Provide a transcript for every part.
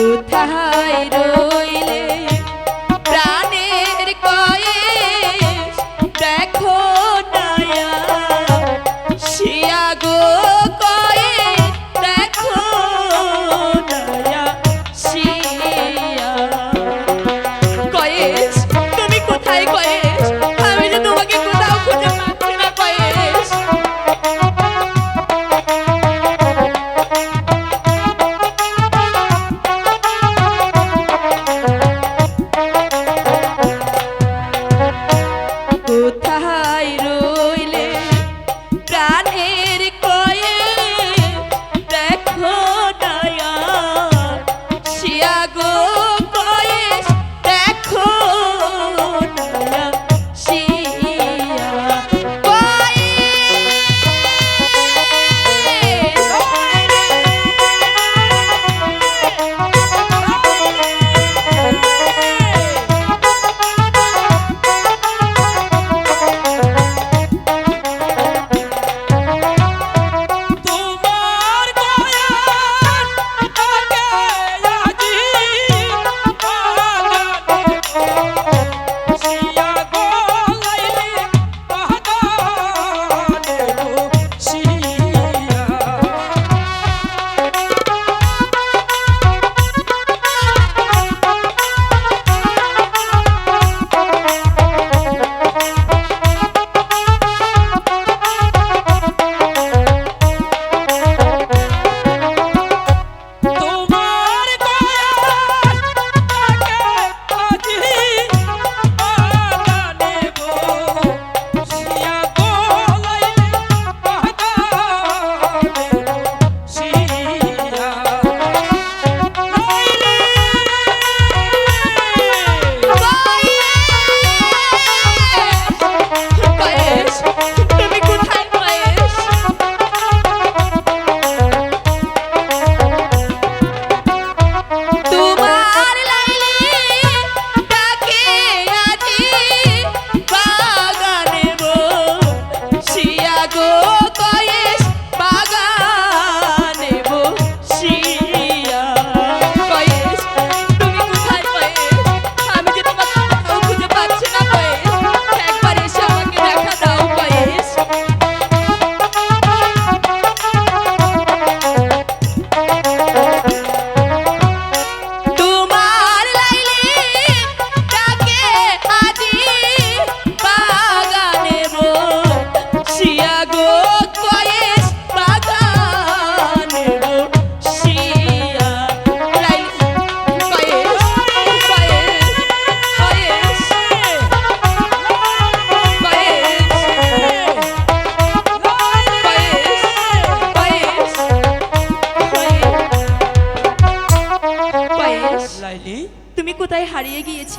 কোথায় রো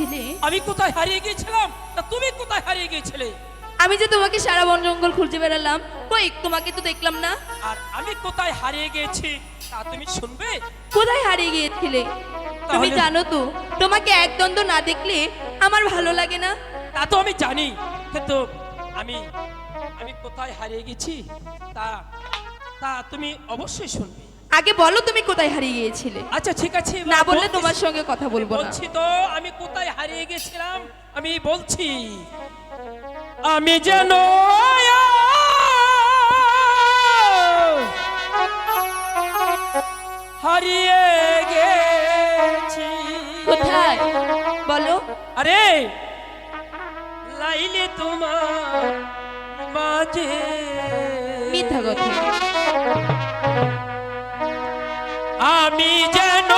গিয়েছিলে আমি কোথায় হারিয়ে গিয়েছিলাম? তা তুমি কোথায় হারিয়ে গিয়েছিলে? আমি যে তোমাকে সারা বন জঙ্গল খুঁজে বেড়ালাম কই তোমাকে তো দেখলাম না। আর আমি কোথায় হারিয়ে গেছি তা তুমি শুনবে? কোথায় হারিয়ে গিয়েছিলে? তুমি জানো তো তোমাকে একদন্ত না দেখলে আমার ভালো লাগে না। তা তো আমি জানি কিন্তু আমি আমি কোথায় হারিয়ে গেছি তা তা তুমি অবশ্যই শুনবে। আগে বলো তুমি কোথায় হারিয়ে গিয়েছিলে। আচ্ছা ঠিক আছে না বললে তোমার সঙ্গে কথা বলব না। বলছি তো আমি কোথায় হারিয়ে গেছিলাম আমি বলছি আমি যেন হারিয়ে গেছি। কোথায়? বলো। আরে লাইলে তোমার মাঝে। মিথ্যা কথা। আমি যেন